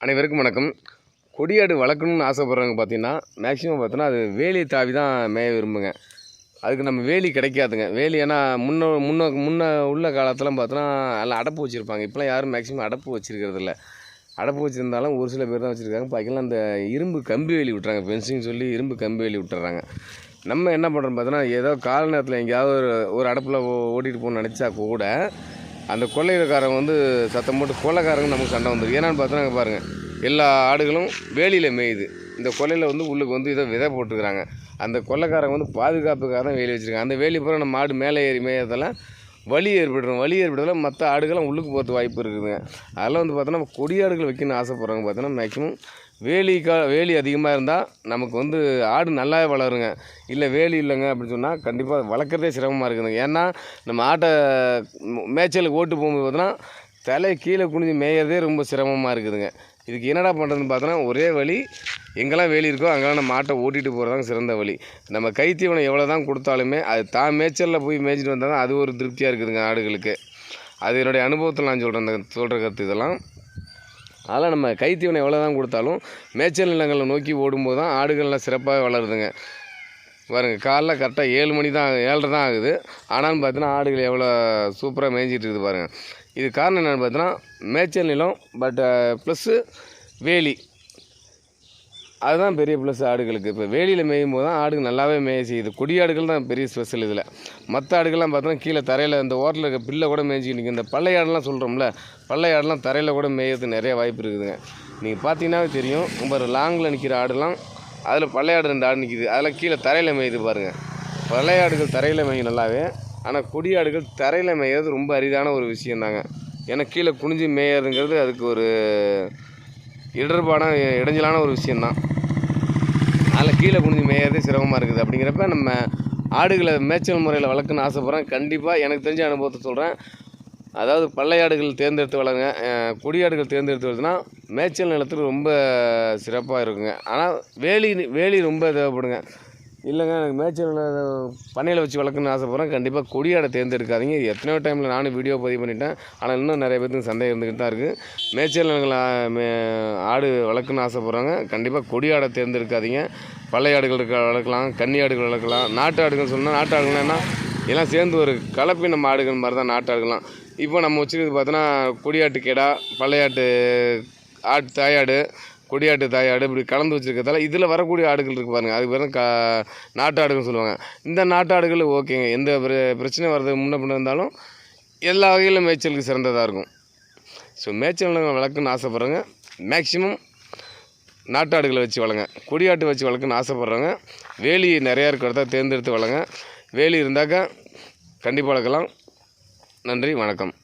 அனைவருக்கும் வணக்கம். கொடியாடு வளர்க்கணும்னு ஆசைப்பட்றவங்க பார்த்தீங்கன்னா மேக்ஸிமம் பார்த்தோன்னா அது வேலியை தாவி தான் மேய விரும்புங்க. அதுக்கு நம்ம வேலி கிடைக்காதுங்க. வேலி ஏன்னா முன்ன முன்ன முன்ன உள்ள காலத்தில் பார்த்தோன்னா எல்லாம் அடப்பு வச்சுருப்பாங்க. இப்போலாம் யாரும் மேக்ஸிமம் அடப்பு வச்சுருக்கிறது இல்லை. அடப்பு வச்சுருந்தாலும் ஒரு சில பேர் தான் வச்சுருக்காங்க. பாக்கிலாம் அந்த இரும்பு கம்பி வேலி விட்டுறாங்க. ஃபென்சிங் சொல்லி இரும்பு கம்பி வேலி விட்டுறாங்க. நம்ம என்ன பண்ணுறோம் பார்த்தோன்னா ஏதோ கால நேரத்தில் எங்கேயாவது ஒரு ஒரு அடப்பில் ஓட்டிகிட்டு போகணும்னு நினச்சா கூட அந்த கொள்ளைக்காரங்க வந்து சத்தம் போட்டு கொள்ளைக்காரங்க நமக்கு சண்டை வந்துடும் ஏன்னான்னு பார்த்தோன்னா பாருங்கள் எல்லா ஆடுகளும் வேலியில் மேயுது. இந்த கொல்லையில் வந்து உள்ளுக்கு வந்து இதை விதை போட்டுக்கிறாங்க அந்த கொள்ளைக்காரங்க வந்து பாதுகாப்புக்காக தான் வேலி வச்சுருக்காங்க அந்த வேலி பூரா நம்ம மாடு மேலே ஏறி மேயதெல்லாம் வலி ஏற்படுறோம் வலி ஏற்படுறதுல மற்ற ஆடுகள்லாம் உள்ளுக்கு போகிறது வாய்ப்பு இருக்குதுங்க. அதெல்லாம் வந்து பார்த்தோன்னா கொடி ஆடுகள் வைக்கணும்னு ஆசைப்பட்றவங்க பார்த்தோன்னா மேக்ஸிமம் வேலி கா வேலி அதிகமாக இருந்தால் நமக்கு வந்து ஆடு நல்லாவே வளருங்க. இல்லை வேலி இல்லைங்க அப்படின்னு சொன்னால் கண்டிப்பாக வளர்க்குறதே சிரமமாக இருக்குதுங்க. ஏன்னா நம்ம ஆட்டை மேய்ச்சலுக்கு ஓட்டு போகும்போது பார்த்தோன்னா தலை கீழே குனிஞ்சு மேயறதே ரொம்ப சிரமமாக இருக்குதுங்க. இதுக்கு என்னடா பண்ணுறதுன்னு பார்த்தோன்னா ஒரே வழி எங்கெல்லாம் வேலி இருக்கோ அங்கெல்லாம் நம்ம ஆட்டை ஓட்டிகிட்டு போகிறதாங்க சிறந்த வழி. நம்ம கைத்தீவனம் எவ்வளோ தான் கொடுத்தாலுமே அது தான் மேய்ச்சலில் போய் மேய்ச்சிட்டு வந்தால் தான் அது ஒரு திருப்தியாக இருக்குதுங்க ஆடுகளுக்கு. அது என்னுடைய அனுபவத்தில் நான் சொல்கிறேன் சொல்கிற கருத்து இதெல்லாம். அதெல்லாம் நம்ம கைத்தீவனம் எவ்வளோ தான் கொடுத்தாலும் மேய்ச்சல் நிலங்களை நோக்கி ஓடும்போது தான் ஆடுகள்லாம் சிறப்பாக வளருதுங்க. பாருங்க காலைல கரெக்டாக ஏழு மணி தான் ஏழரை தான் ஆகுது. ஆனாலும் பார்த்தீங்கன்னா ஆடுகள் எவ்வளோ சூப்பராக மேய்ஞ்சிட்டு இருக்குது பாருங்கள் இது காரணம் என்னென்னு பார்த்தீங்கன்னா மேய்ச்சல் நிலம் பட் ப்ளஸ்ஸு uh, வேலி. அதுதான் பெரிய ப்ளஸ் ஆடுகளுக்கு. இப்போ வேலியில் மேயும் போது தான் ஆடுகள் நல்லாவே மேய செய்யுது கொடியாடுகள் தான் பெரிய ஸ்பெஷல் இதில். மற்ற ஆடுகள்லாம் பார்த்தோன்னா கீழே தரையில் இந்த ஓரத்தில் இருக்க பில்லை கூட மேய்ச்சிக்கிட்டு நிற்கும் இந்த பள்ளையாடெலாம் சொல்கிறோம்ல பள்ளையாடெலாம் தரையில் கூட மேயறதுக்கு நிறைய வாய்ப்பு இருக்குதுங்க. நீங்கள் பார்த்தீங்கன்னாவே தெரியும் ரொம்ப லாங்கில் நிற்கிற ஆடுலாம் அதில் பள்ளையாடு ரெண்டு ஆடு நிற்கிது அதில் கீழே தரையில் மேயுது பாருங்கள் பள்ளையாடுகள் தரையில் மேயும் நல்லாவே ஆனால் கொடியாடுகள் தரையில் மேயிறது ரொம்ப அரிதான ஒரு விஷயந்தாங்க ஏன்னா கீழே குனிஞ்சு மேயறதுங்கிறது அதுக்கு ஒரு இடர்பான இடைஞ்சலான ஒரு விஷயந்தான் அதில் கீழே குனிஞ்சு மேயறதே சிரமமாக இருக்குது. அப்படிங்கிறப்ப நம்ம ஆடுகளை மேய்ச்சல் முறையில் வளர்க்கணும்னு ஆசைப்பட்றேன் கண்டிப்பாக எனக்கு தெரிஞ்ச அனுபவத்தை சொல்கிறேன் அதாவது பள்ளையாடுகள் தேர்ந்தெடுத்து வளருங்க. அஹ் கொடியாடுகள் தேர்ந்தெடுத்து வருதுன்னா மேய்ச்சல் நிலத்துக்கு ரொம்ப சிறப்பாக இருக்குங்க. ஆனால் வேலி வேலி ரொம்ப தேவைப்படுங்க. இல்லைங்க எனக்கு மேய்ச்சல் நிலம் பண்ணையில் வச்சு வளர்க்கணும்னு ஆசைப்பட்றேன் கண்டிப்பாக கொடியாடை தேர்ந்தெடுக்காதீங்க. இது எத்தனையோ டைமில் நானும் வீடியோ பதிவு பண்ணிட்டேன். ஆனால் இன்னும் நிறைய பேருக்கு சந்தேகம் இருந்துக்கிட்டு தான் இருக்குது மேய்ச்சல் எனக்கு மே ஆடு வளர்க்கணும்னு ஆசைப்பட்றாங்க கண்டிப்பாக கொடியாடை தேர்ந்தெடுக்காதீங்க. பள்ளையாடுகள் இருக்க வளர்க்கலாம். கன்னி ஆடுகள் வளர்க்கலாம். நாட்டு ஆடுகள் சொன்னால் நாட்டு ஆடுகள்னா எல்லாம் சேர்ந்து ஒரு கலப்பின மாடுகள் மாதிரி தான் நாட்டு ஆடுகள்லாம். இப்போ நம்ம வச்சுருக்கிறது பார்த்தோன்னா கொடியாட்டு கெடா பள்ளையாட்டு ஆட்டு தாயாடு கொடியாட்டு தாயாடு இப்படி கலந்து வச்சுருக்கிறதால இதில் வரக்கூடிய ஆடுகள் இருக்குது பாருங்கள் அதுக்கு பேர் க நாட்டு ஆடுகள்னு சொல்லுவாங்க. இந்த நாட்டு ஆடுகள் ஓகேங்க. எந்த பிரச்சனை வர்றதுக்கு முன்ன பின்ன இருந்தாலும் எல்லா வகையிலும் மேய்ச்சலுக்கு சிறந்ததாக இருக்கும். ஸோ மேய்ச்சல் வளர்க்குன்னு ஆசைப்பட்றவங்க மேக்ஸிமம் நாட்டாடுகளை வச்சு வளங்க கொடியாட்டு வச்சு வளர்க்குன்னு ஆசைப்பட்றவங்க வேலி நிறையா இருக்கிறத தேர்ந்தெடுத்து வளங்க வேலி இருந்தாக்கா கண்டிப்பாக வளர்க்கலாம். நன்றி வணக்கம்.